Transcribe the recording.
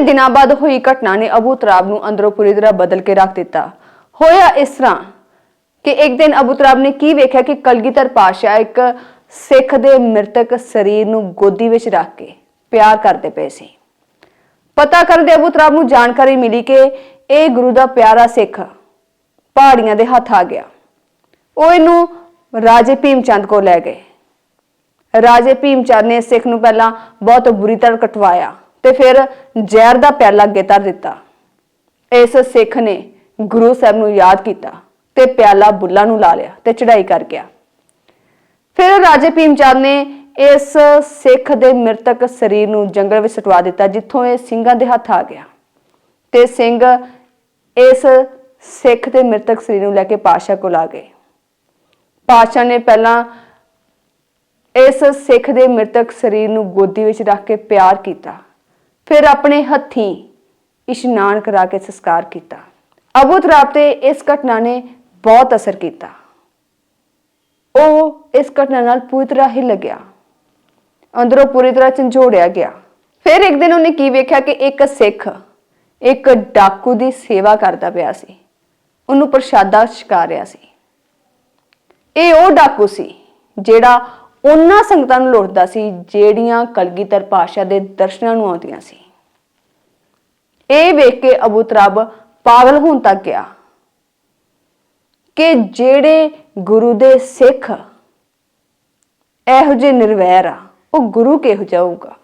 ਦਿਨਾਂ ਬਾਅਦ ਹੋਈ ਘਟਨਾ ਨੇ ਅਬੂ ਤਰਾਬ ਨੂੰ ਅੰਦਰੋਂ ਪੂਰੀ ਤਰ੍ਹਾਂ ਬਦਲ ਕੇ ਰੱਖ ਦਿੱਤਾ। ਹੋਇਆ ਇਸ ਤਰ੍ਹਾਂ ਕਿ ਇੱਕ ਦਿਨ ਅਬੂ ਤਰਾਬ ਨੇ ਕੀ ਵੇਖਿਆ ਕਿ ਕਲਗੀਧਰ ਪਾਸ਼ਾ ਇੱਕ ਸਿੱਖ ਦੇ ਮ੍ਰਿਤਕ ਸਰੀਰ ਨੂੰ ਗੋਦੀ ਵਿੱਚ ਰੱਖ ਕੇ ਪਿਆਰ ਕਰਦੇ ਪਏ ਸੀ। ਪਤਾ ਕਰਦੇ ਅਬੂ ਤਰਾਬ ਨੂੰ ਜਾਣਕਾਰੀ ਮਿਲੀ ਕਿ ਇਹ ਗੁਰੂ ਦਾ ਪਿਆਰਾ ਸਿੱਖ ਪਹਾੜੀਆਂ ਦੇ ਹੱਥ ਆ ਗਿਆ। ਉਹ ਇਹਨੂੰ ਰਾਜੇ ਭੀਮ ਚੰਦ ਕੋਲ ਲੈ ਗਏ। ਰਾਜੇ ਭੀਮ ਚੰਦ ਨੇ ਸਿੱਖ ਨੂੰ ਪਹਿਲਾਂ ਬਹੁਤ ਬੁਰੀ ਤਰ੍ਹਾਂ ਕਟਵਾਇਆ। ਤੇ ਫਿਰ ਜ਼ਹਿਰ ਦਾ ਪਿਆਲਾ ਅੱਗੇ ਧਰ ਦਿੱਤਾ। ਇਸ ਸਿੱਖ ਨੇ ਗੁਰੂ ਸਾਹਿਬ ਨੂੰ ਯਾਦ ਕੀਤਾ ਤੇ ਪਿਆਲਾ ਬੁੱਲਾ ਨੂੰ ਲਾ ਲਿਆ ਤੇ ਚੜਾਈ ਕਰ ਗਿਆ। ਫਿਰ ਰਾਜੇ ਭੀਮ ਚੰਦ ਨੇ ਇਸ ਸਿੱਖ ਦੇ ਮ੍ਰਿਤਕ ਸਰੀਰ ਨੂੰ ਜੰਗਲ ਵਿੱਚ ਸਟਵਾ ਦਿੱਤਾ, ਜਿੱਥੋਂ ਇਹ ਸਿੰਘਾਂ ਦੇ ਹੱਥ ਆ ਗਿਆ। ਤੇ ਸਿੰਘ ਇਸ ਸਿੱਖ ਦੇ ਮ੍ਰਿਤਕ ਸਰੀਰ ਨੂੰ ਲੈ ਕੇ ਪਾਸ਼ਾ ਕੋਲ ਆ ਗਏ। ਪਾਸ਼ਾ ਨੇ ਪਹਿਲਾਂ ਇਸ ਸਿੱਖ ਦੇ ਮ੍ਰਿਤਕ ਸਰੀਰ ਨੂੰ ਗੋਦੀ ਵਿੱਚ ਰੱਖ ਕੇ ਪਿਆਰ ਕੀਤਾ। ਫਿਰ ਆਪਣੇ ਹੱਥੀਂ ਇਸ਼ਨਾਨ ਕਰਾ ਕੇ ਸੰਸਕਾਰ ਕੀਤਾ। ਅਬੂ ਤਰਾਬ ਤੇ ਇਸ ਘਟਨਾ ਨੇ ਬਹੁਤ ਅਸਰ ਕੀਤਾ। ਉਹ ਇਸ ਘਟਨਾ ਨਾਲ ਪੂਰੀ ਤਰ੍ਹਾਂ ਹੀ ਲੱਗਿਆ ਅੰਦਰੋਂ ਪੂਰੀ ਤਰ੍ਹਾਂ ਝੰਜੋੜਿਆ ਗਿਆ। ਫਿਰ ਇੱਕ ਦਿਨ ਉਹਨੇ ਕੀ ਵੇਖਿਆ ਕਿ ਇੱਕ ਸਿੱਖ, ਇੱਕ ਡਾਕੂ ਦੀ ਸੇਵਾ ਕਰਦਾ ਪਿਆ ਸੀ। ਉਹਨੂੰ ਪ੍ਰਸ਼ਾਦਾ ਛਕਾ ਰਿਹਾ ਸੀ। ਇਹ ਉਹ ਡਾਕੂ ਸੀ ਜਿਹੜਾ ਉਹਨਾਂ ਸੰਗਤਾਂ ਨੂੰ ਲੁੱਟਦਾ ਸੀ ਜਿਹੜੀਆਂ ਕਲਗੀਧਰ ਪਾਸ਼ਾ ਦੇ ਦਰਸ਼ਨਾਂ ਨੂੰ ਆਉਂਦੀਆਂ ਸੀ। ਇਹ ਵੇਖ ਕੇ ਅਬੂ ਤਰਾਬ ਪਾਗਲ ਹੋਣ ਤੱਕ ਗਿਆ ਕਿ ਜਿਹੜੇ ਗੁਰੂ ਦੇ ਸਿੱਖ ਇਹੋ ਜਿਹੇ ਨਿਰਵੈਰ ਆ, ਉਹ ਗੁਰੂ ਕਿਹੋ ਜਿਹਾ ਹੋਊਗਾ?